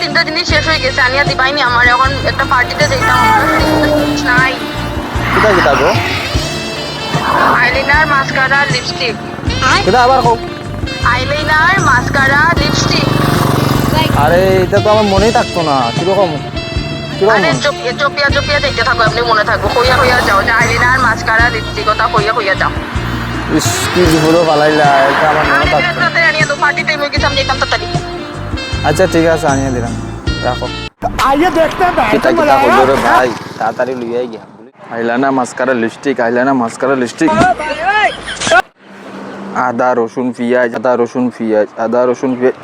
তিনটা জিনিস শেষ হয়ে গেছে আনিয়া দিবাইনি আমার এখন একটা পার্টিতে যেতাম। আমার নাই। কিতা কিতা গো? আইলাইনার মাস্কারা লিপস্টিক কিতা আবার কও আইলাইনার মাস্কারা লিপস্টিক আরে এটা তো আমার মনেই থাকতো না কীরকম? কীরকম? আরে চপিয়া চপিয়া চপিয়া দেখতে থাকো আপনি মনে থাকব হইয়া হইয়া যাও যে আইলাইনার মাস্কারা লিপস্টিক ওটা হইয়া হইয়া যাও। ইস কি বিপদও পালাইলা এটা আমার মনে আরে থাকতো তাড়াতাড়ি আনিয়া তো পার্টিতে আমি গেছিলাম যেতাম তাড়াতাড়ি। আচ্ছা ঠিক আছে আনিয়ে দিলাম। রাখো। আইয়ে দেখতে ভাই? তাড়াতাড়ি লুইয়াই গিয়া। Eyeliner mascara lipstick eyeliner mascara lipstick. আদা রসুন পিঁয়াজ আদা রসুন পেঁয়াজ আদা রসুন পেঁয়াজ।